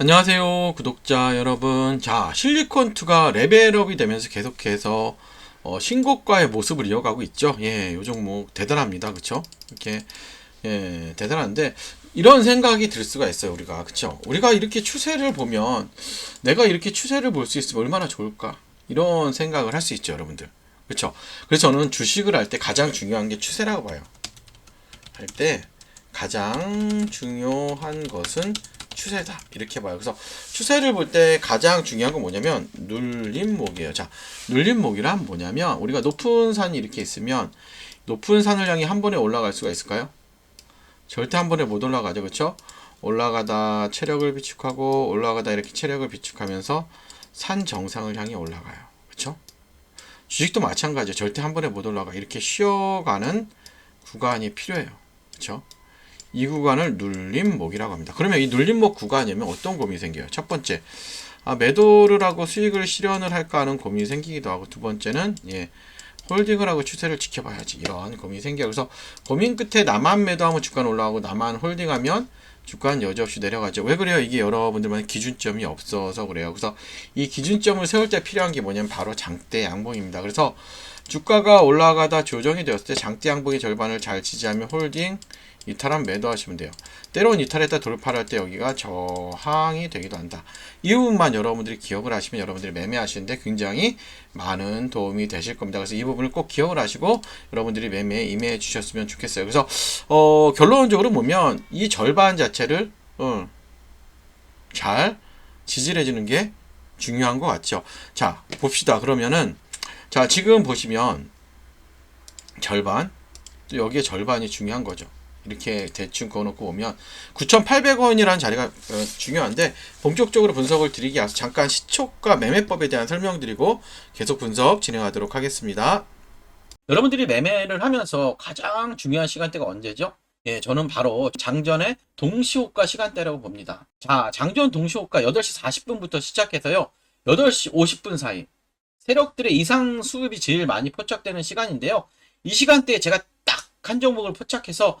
안녕하세요 구독자 여러분. 자 실리콘2가 레벨업이 되면서 계속해서 어, 신고가의 모습을 이어가고 있죠. 예요 종목 대단합니다. 그쵸? 이렇게 예 대단한데 이런 생각이 들 수가 있어요 우리가. 그쵸? 우리가 이렇게 추세를 보면 내가 이렇게 추세를 볼 수 있으면 얼마나 좋을까? 이런 생각을 할 수 있죠 여러분들. 그쵸? 그래서 저는 주식을 할 때 가장 중요한 게 추세라고 봐요. 할 때 가장 중요한 것은 추세다 이렇게 봐요. 그래서 추세를 볼 때 가장 중요한 건 뭐냐면 눌림목이에요. 자, 눌림목이란 뭐냐면 우리가 높은 산이 이렇게 있으면 높은 산을 향해 한 번에 올라갈 수가 있을까요? 절대 한 번에 못 올라가죠. 그렇죠? 올라가다 체력을 비축하고 올라가다 이렇게 체력을 비축하면서 산 정상을 향해 올라가요. 그렇죠? 주식도 마찬가지예요. 절대 한 번에 못 올라가. 이렇게 쉬어가는 구간이 필요해요. 그렇죠? 이 구간을 눌림목이라고 합니다. 그러면 이 눌림목 구간이면 어떤 고민이 생겨요? 첫 번째, 아, 매도를 하고 수익을 실현을 할까 하는 고민이 생기기도 하고 두 번째는 예, 홀딩을 하고 추세를 지켜봐야지 이런 고민이 생겨요. 그래서 고민 끝에 나만 매도하면 주가는 올라가고 나만 홀딩하면 주가는 여지없이 내려가죠. 왜 그래요? 이게 여러분들만 기준점이 없어서 그래요. 그래서 이 기준점을 세울 때 필요한 게 뭐냐면 바로 장대 양봉입니다. 그래서 주가가 올라가다 조정이 되었을 때 장대 양봉의 절반을 잘 지지하면 홀딩, 이탈하면 매도 하시면 돼요. 때로는 이탈했다 돌파할 때 여기가 저항이 되기도 한다. 이 부분만 여러분들이 기억을 하시면 여러분들이 매매하시는데 굉장히 많은 도움이 되실 겁니다. 그래서 이 부분을 꼭 기억을 하시고 여러분들이 매매에 임해 주셨으면 좋겠어요. 그래서 어, 결론적으로 보면 이 절반 자체를 어, 잘 지지해 주는 게 중요한 것 같죠. 자, 봅시다. 그러면은 자, 지금 보시면 절반 또 여기에 절반이 중요한 거죠. 이렇게 대충 그어놓고 보면 9,800원이라는 자리가 어, 중요한데 본격적으로 분석을 드리기 앞서 잠깐 시초가 매매법에 대한 설명드리고 계속 분석 진행하도록 하겠습니다. 여러분들이 매매를 하면서 가장 중요한 시간대가 언제죠? 예, 저는 바로 장전의 동시호가 시간대라고 봅니다. 자, 장전 동시호가 8시 40분부터 시작해서요. 8시 50분 사이 세력들의 이상 수급이 제일 많이 포착되는 시간인데요. 이 시간대에 제가 딱 한 종목을 포착해서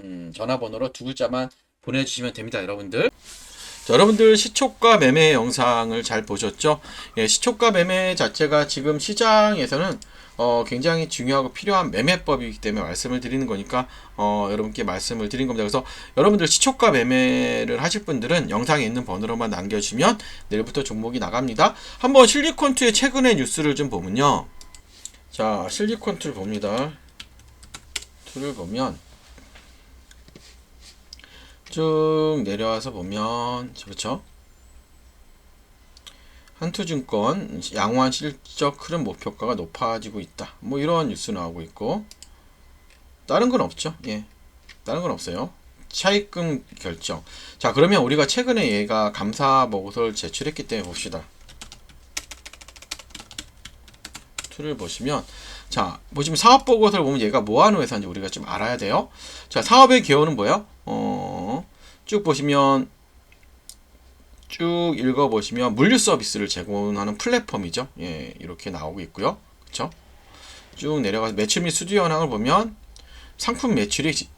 음, 전화번호로 두 글자만 보내주시면 됩니다, 여러분들. 자, 여러분들 시초가 매매 영상을 잘 보셨죠? 예, 시초가 매매 자체가 지금 시장에서는 어, 굉장히 중요하고 필요한 매매법이기 때문에 말씀을 드리는 거니까 어, 여러분께 말씀을 드린 겁니다. 그래서 여러분들 시초가 매매를 하실 분들은 영상에 있는 번호로만 남겨주시면 내일부터 종목이 나갑니다. 한번 실리콘투의 최근의 뉴스를 좀 보면요. 자, 실리콘투를 봅니다. 툴을 보면 쭉 내려와서 보면 그렇죠? 한투증권 양호한 실적 흐름 목표가가 높아지고 있다. 뭐 이런 뉴스 나오고 있고 다른 건 없죠. 예, 다른 건 없어요. 차입금 결정. 자 그러면 우리가 최근에 얘가 감사 보고서를 제출했기 때문에 봅시다. 툴을 보시면 자 보시면 사업 보고서를 보면 얘가 뭐 하는 회사인지 우리가 좀 알아야 돼요. 자 사업의 개요는 뭐예요? 어, 쭉 보시면 쭉 읽어 보시면 물류 서비스를 제공하는 플랫폼이죠. 예, 이렇게 나오고 있고요. 그렇죠? 쭉 내려가서 매출 및 수주 현황을 보면 상품 매출이 지-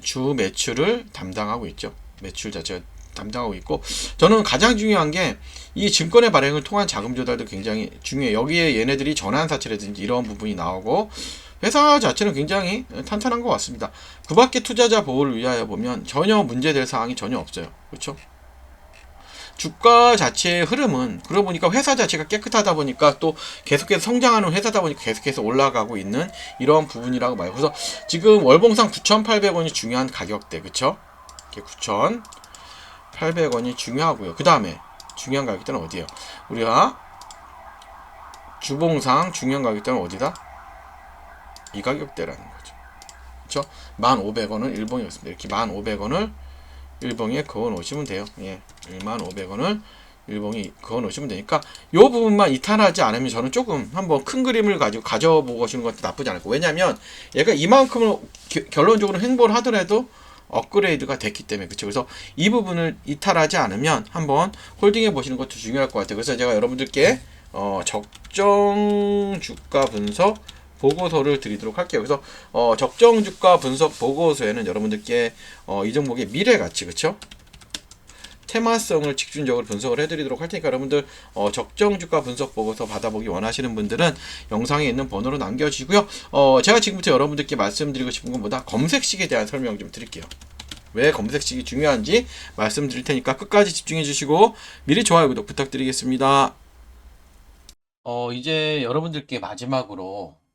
주 매출을 담당하고 있죠. 매출 자체가 담당하고 있고 저는 가장 중요한 게 이 증권의 발행을 통한 자금 조달도 굉장히 중요해요. 여기에 얘네들이 전환 사채라든지 이런 부분이 나오고 회사 자체는 굉장히 탄탄한 것 같습니다. 그 밖에 투자자 보호를 위하여 보면 전혀 문제될 사항이 전혀 없어요. 그렇죠? 주가 자체의 흐름은 그러고 보니까 회사 자체가 깨끗하다 보니까 또 계속해서 성장하는 회사다 보니까 계속해서 올라가고 있는 이런 부분이라고 봐요. 그래서 지금 월봉상 9,800원이 중요한 가격대? 이렇게 9,800원이 중요하고요. 그 다음에 중요한 가격대는 어디예요? 우리가 주봉상 중요한 가격대는 어디다? 이 가격대라는 거죠. 그쵸? 1,500원은 일봉이었습니다. 이렇게 1,500원을 일봉에 그어 놓으시면 돼요. 예. 15,500원을 일봉이 그어 놓으시면 되니까 요 부분만 이탈하지 않으면 저는 조금 한번 큰 그림을 가지고 가져보시는 것도 나쁘지 않을 거예요. 왜냐면 얘가 이만큼을 겨- 결론적으로 행보를 하더라도 업그레이드가 됐기 때문에 그렇죠. 그래서 이 부분을 이탈하지 않으면 한번 홀딩해 보시는 것도 중요할 것 같아요. 그래서 제가 여러분들께 어, 적정 주가 분석 보고서를 드리도록 할게요. 그래서 어, 적정 주가 분석 보고서에는 여러분들께 어, 이 종목의 미래 가치 그렇죠? 테마성을 집중적으로 분석을 해드리도록 할 테니까 여러분들 어, 적정 주가 분석 보고서 받아보기 원하시는 분들은 영상에 있는 번호로 남겨주시고요. 어, 제가 지금부터 여러분들께 말씀드리고 싶은 것보다 검색식에 대한 설명 좀 드릴게요. 왜 검색식이 중요한지 말씀드릴 테니까 끝까지 집중해 주시고 미리 좋아요 구독 부탁드리겠습니다. 어, 이제 여러분들께 마지막으로